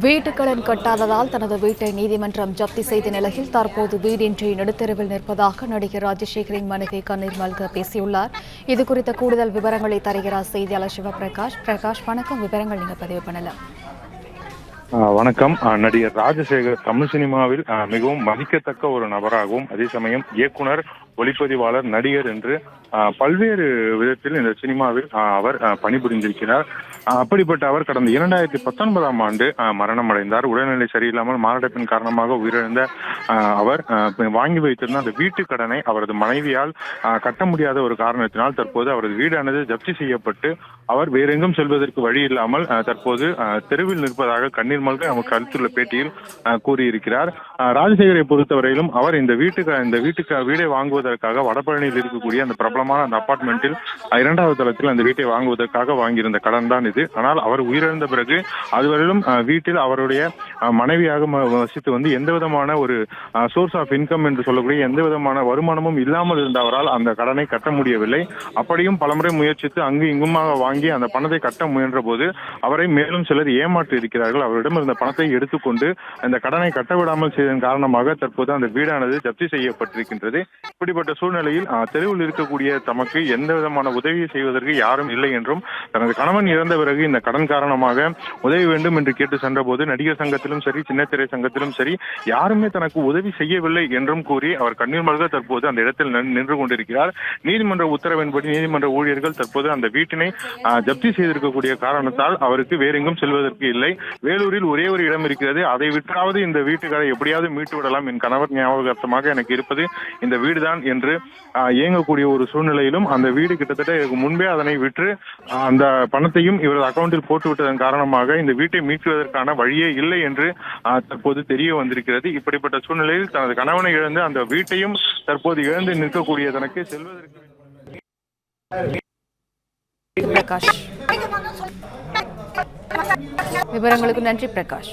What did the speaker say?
வீட்டுக்கடன் கட்டாததால் தனது வீட்டை நீதிமன்றம் ஜப்தி செய்த நிலையில் தற்போது வீடின்றி நடுத்தெருவில் நிற்பதாக நடிகர் ராஜசேகரின் மனைவி கண்ணீர் மல்க பேசியுள்ளார். இது குறித்த கூடுதல் விவரங்களை தருகிறார் செய்தியாளர் சிவபிரகாஷ். பிரகாஷ் வணக்கம். விவரங்கள் நீங்க பதிவு பண்ணலாம். வணக்கம். நடிகர் ராஜசேகர் தமிழ் சினிமாவில் மிகவும் மதிக்கத்தக்க ஒரு நபராகவும் அதே சமயம் இயக்குனர் ஒளிப்பதிவாளர் நடிகர் என்று பல்வேறு விதத்தில் இந்த சினிமாவில் அவர் பணிபுரிந்திருக்கிறார். அப்படிப்பட்ட அவர் கடந்த இரண்டாயிரத்தி பத்தொன்பதாம் ஆண்டு மரணம் அடைந்தார் உடல்நிலை சரியில்லாமல் மாரடைப்பின் காரணமாக உயிரிழந்த அவர் வாங்கி வைத்திருந்த அந்த வீட்டு கடனை அவரது மனைவியால் கட்ட முடியாத ஒரு காரணத்தினால் தற்போது அவரது வீடானது ஜப்தி செய்யப்பட்டு அவர் வேறெங்கும் செல்வதற்கு வழி இல்லாமல் தற்போது தெருவில் நிற்பதாக கண்ணீர் மல்க நமக்கு அளித்துள்ள பேட்டியில் கூறியிருக்கிறார். ராஜசேகரை பொறுத்தவரையிலும் அவர் இந்த வீட்டுக்கு இந்த வீட்டுக்கு வீடை வாங்குவது வாங்குவதற்காக வடபழனியில் இருக்கக்கூடிய அந்த பிரபலமான அந்த அபார்ட்மெண்ட்டில் இரண்டாவது தளத்தில் அந்த வீட்டை வாங்குவதற்காக வாங்கியிருந்த கடன் தான் இது. ஆனால் அவர் உயிரிழந்த பிறகு அதுவரையிலும் வீட்டில் அவருடைய மனைவியாக வசித்து வந்து எந்த விதமான ஒரு சோர்ஸ் ஆஃப் இன்கம் என்று சொல்லக்கூடிய எந்த விதமான வருமானமும் இல்லாமல் இருந்த அவரால் அந்த கடனை கட்ட முடியவில்லை. அப்படியும் பலமுறை முயற்சித்து அங்கு இங்குமாக வாங்கி அந்த பணத்தை கட்ட முயன்ற போது அவரை மேலும் சிலர் ஏமாற்றி இருக்கிறார்கள். அவரிடம் இருந்த பணத்தை எடுத்துக்கொண்டு அந்த கடனை கட்ட விடாமல் செய்ததன் காரணமாக தற்போது அந்த வீடானது ஜப்தி செய்யப்பட்டிருக்கின்றது. இப்படி இப்படிப்பட்ட சூழ்நிலையில் தெருவில் இருக்கக்கூடிய தமக்கு எந்த விதமான உதவியை செய்வதற்கு யாரும் இல்லை என்றும் தனது கணவன் இறந்த பிறகு இந்த கடன் காரணமாக உதவி வேண்டும் என்று கேட்டு சென்றபோது நடிகர் சங்கத்திலும் சரி சின்னத்திரை சங்கத்திலும் சரி யாருமே தனக்கு உதவி செய்யவில்லை என்றும் கூறி அவர் கண்ணீர் மல்க தற்போது அந்த இடத்தில் நின்று கொண்டிருக்கிறார். நீதிமன்ற உத்தரவின்படி நீதிமன்ற ஊழியர்கள் தற்போது அந்த வீட்டினை ஜப்தி செய்திருக்கக்கூடிய காரணத்தால் அவருக்கு வேறெங்கும் செல்வதற்கு இல்லை. வேலூரில் ஒரே ஒரு இடம் இருக்கிறது. அதை விட்டாவது இந்த வீட்டுக்காரை எப்படியாவது மீட்டு விடலாம் என் கணவர் ஞாபகார்த்தமாக எனக்கு இருப்பது. இந்த வீடுதான் என்று இயங்கக்கூடிய ஒரு சூழ்நிலையிலும் அந்த வீடு கிட்டத்தட்ட இதற்கு முன்பே அதனை விற்று அந்த பணத்தையும் இவரது அக்கௌண்டில் போட்டு விட்டதன் காரணமாக இந்த வீட்டை மீட்குவதற்கான வழியே இல்லை என்று தற்போது தெரிய வந்திருக்கிறது. இப்படிப்பட்ட சூழ்நிலையில் தனது கணவனை இழந்து அந்த வீட்டையும் தற்போது இழந்து நிற்கக்கூடிய தனக்கு செல்வதற்கு பிரகாஷ். விவரங்களுக்கு நன்றி பிரகாஷ்.